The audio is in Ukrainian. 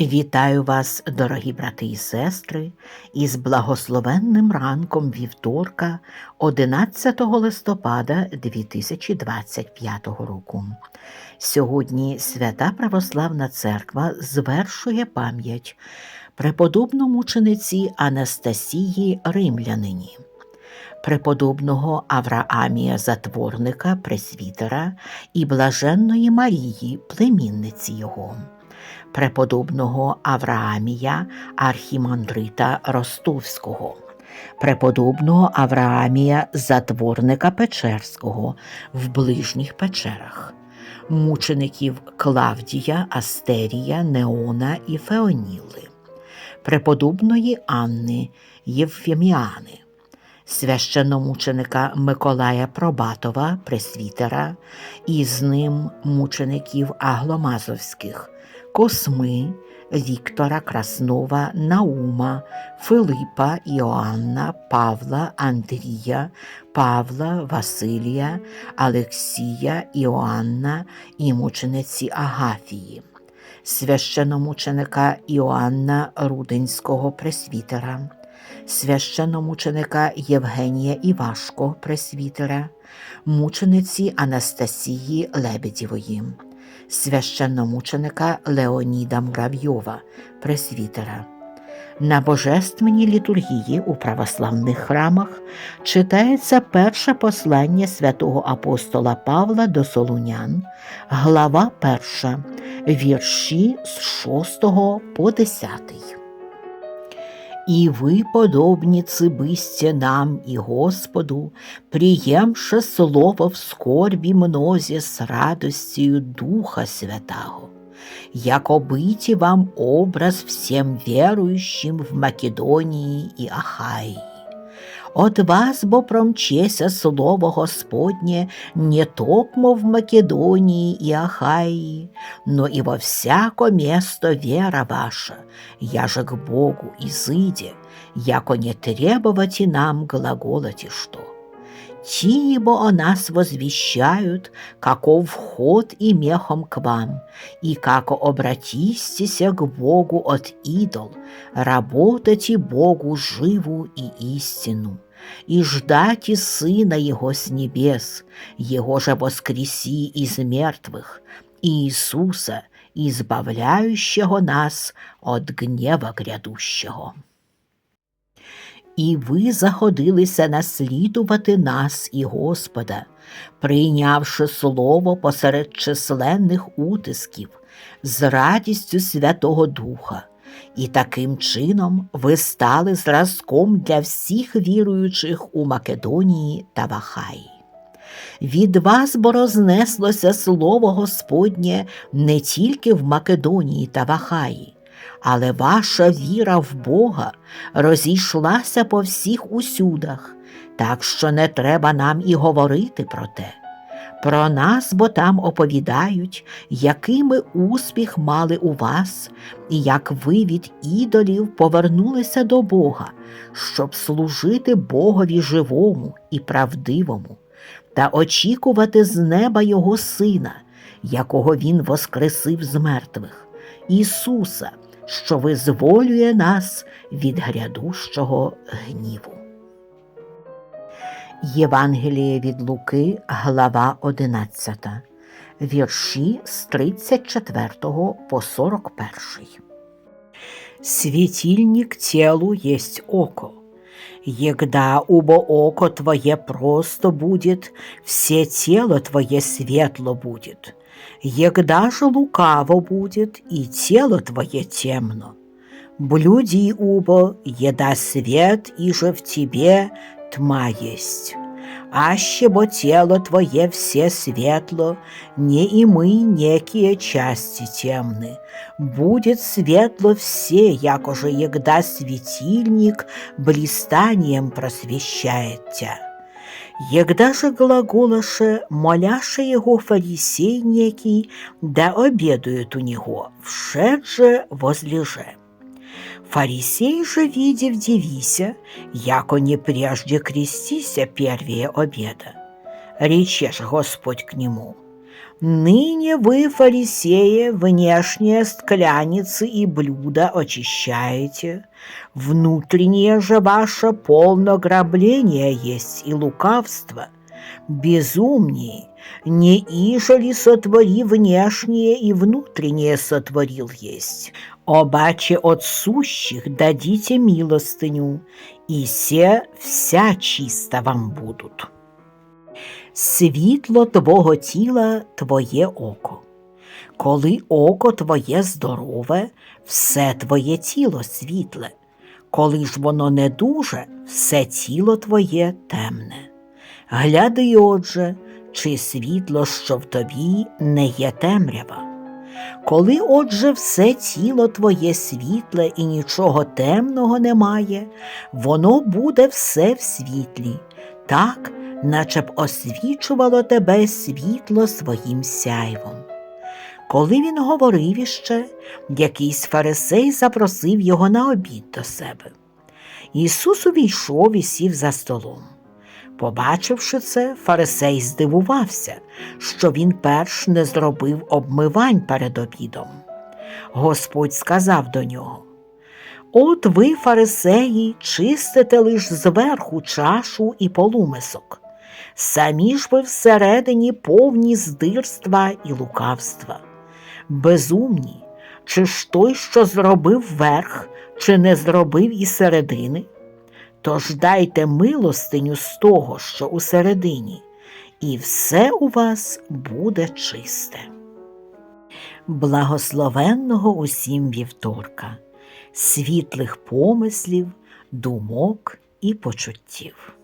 Вітаю вас, дорогі брати і сестри, із благословенним ранком вівторка 11 листопада 2025 року. Сьогодні Свята Православна Церква звершує пам'ять преподобномучениці Анастасії Римлянині, преподобного Авраамія Затворника, пресвітера і блаженної Марії, племінниці його преподобного Авраамія архімандрита Ростовського, преподобного Авраамія Затворника Печерського в ближніх печерах, мучеників Клавдія, Астерія, Неона і Феоніли, преподобної Анни Євфеміани. Священномученика Миколая Пробатова, пресвітера, і з ним мучеників Агломазовських, Косми, Віктора Краснова, Наума, Филипа, Іоанна, Павла, Андрія, Павла, Василія, Алексія, Іоанна і мучениці Агафії, священомученика Іоанна Рудинського пресвітера, священомученика Євгенія Івашко пресвітера, мучениці Анастасії Лебедєвої священномученика Леоніда Муравйова, пресвітера. На божественній літургії у православних храмах читається перше послання святого апостола Павла до Солунян, глава 1, вірші з 6 по 10 И вы, подобницы, бысте нам и Господу, приемше слово в скорби мнозе с радостью Духа Святаго, яко быти вам образ всем верующим в Македонии и Ахаии. От вас бо промчеся слово Господнє не токмо в Македонии и Ахаии, но и во всяко место вера ваша, яже к Богу изыде, яко не требовати нам глаголати что. Тие бо о нас возвещают, каков вход и мехом к вам, и како обратистеся к Богу от идол, работать и Богу живу и истину и ждать и Сына Его с небес, Его же воскреси из мертвых, Иисуса, избавляющего нас от гнева грядущего. І ви заходилися наслідувати нас і Господа, прийнявши слово посеред численних утисків, з радістю Святого Духа, і таким чином ви стали зразком для всіх віруючих у Македонії та Вахаї. Від вас бо рознеслося слово Господнє не тільки в Македонії та Вахаї, але ваша віра в Бога розійшлася по всіх усюдах, так що не треба нам і говорити про те. Про нас бо там оповідають, якими успіх мали у вас, і як ви від ідолів повернулися до Бога, щоб служити Богові живому і правдивому, та очікувати з неба Його Сина, якого Він воскресив з мертвих, Ісуса, що визволює нас від грядущого гніву. Євангеліє від Луки, глава 11, вірші з 34 по 41. Светильник телу есть око. Егда убо око твое просто будет, все тело твое светло будет. Егда же лукаво будет, и тело твое темно. Блюди убо, еда свет, и же в тебе тьма есть. Аще бо тело твое все светло, не и мы некие части темны. Будет светло все, якоже егда светильник блистанием просвещает тебя. Егда же глаголаше, моляше его фарисей некий, да обедует у него, вшед же возлеже. Фарисей же, видев, дивися, яко не прежде крестися первее обеда. Речешь Господь к нему, Ныне вы, фарисеи, внешние скляницы и блюда очищаете, внутреннее же ваше полно грабления есть и лукавство. Безумнее, не ижели сотвори внешнее и внутреннее сотворил есть. Обаче от сущих дадите милостыню, и се вся чиста вам будут. Світло твого тіла твоє око. Коли око твоє здорове, все твоє тіло світле. Коли ж воно не дуже, все тіло твоє темне. Гляди, отже, чи світло, що в тобі, не є темрява. Коли, отже, все тіло твоє світле і нічого темного немає, воно буде все в світлі, так, наче б освічувало тебе світло своїм сяйвом. Коли він говорив іще, якийсь фарисей запросив його на обід до себе. Ісус увійшов і сів за столом. Побачивши це, фарисей здивувався, що він перш не зробив обмивань перед обідом. Господь сказав до нього: От ви, фарисеї, чистите лиш зверху чашу і полумисок, самі ж ви всередині повні здирства і лукавства. Безумні, чи ж той, що зробив верх, чи не зробив і середини? Тож дайте милостиню з того, що усередині, і все у вас буде чисте. Благословенного усім вівторка, світлих помислів, думок і почуттів.